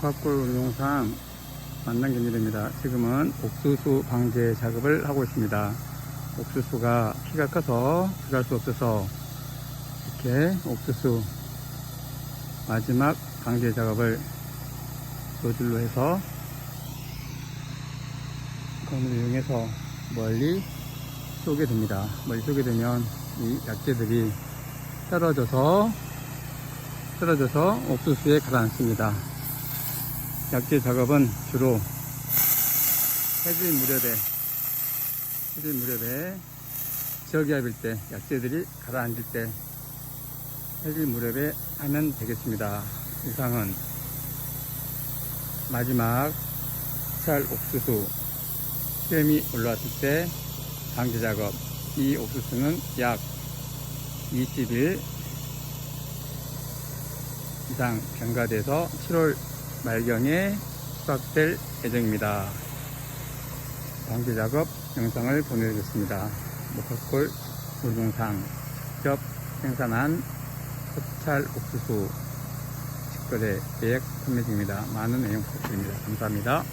목화골 영상 만난 견일입니다. 지금은 옥수수 방제 작업을 하고 있습니다. 옥수수가 키가 커서 들어갈 수 없어서 이렇게 옥수수 마지막 방제 작업을 노즐로 해서 건을 이용해서 멀리 쏘게 됩니다. 멀리 쏘게 되면 이 약재들이 떨어져서 떨어져서 옥수수에 가라앉습니다. 약재 작업은 주로 해질 무렵에 해질 무렵에 저기압일 때 약재들이 가라앉을 때 해질 무렵에 하면 되겠습니다. 이상은 마지막 찰 옥수수 수염이 올라왔을 때 방제 작업 이 옥수수는 약 20일 이상 경과돼서 7월 말경에 수확될 예정입니다. 방제 작업 영상을 보내드렸습니다. 목화골 물동상 직접 생산한 흑찰 옥수수 직거래 예약 판매 중입니다. 많은 애용 부탁드립니다. 감사합니다.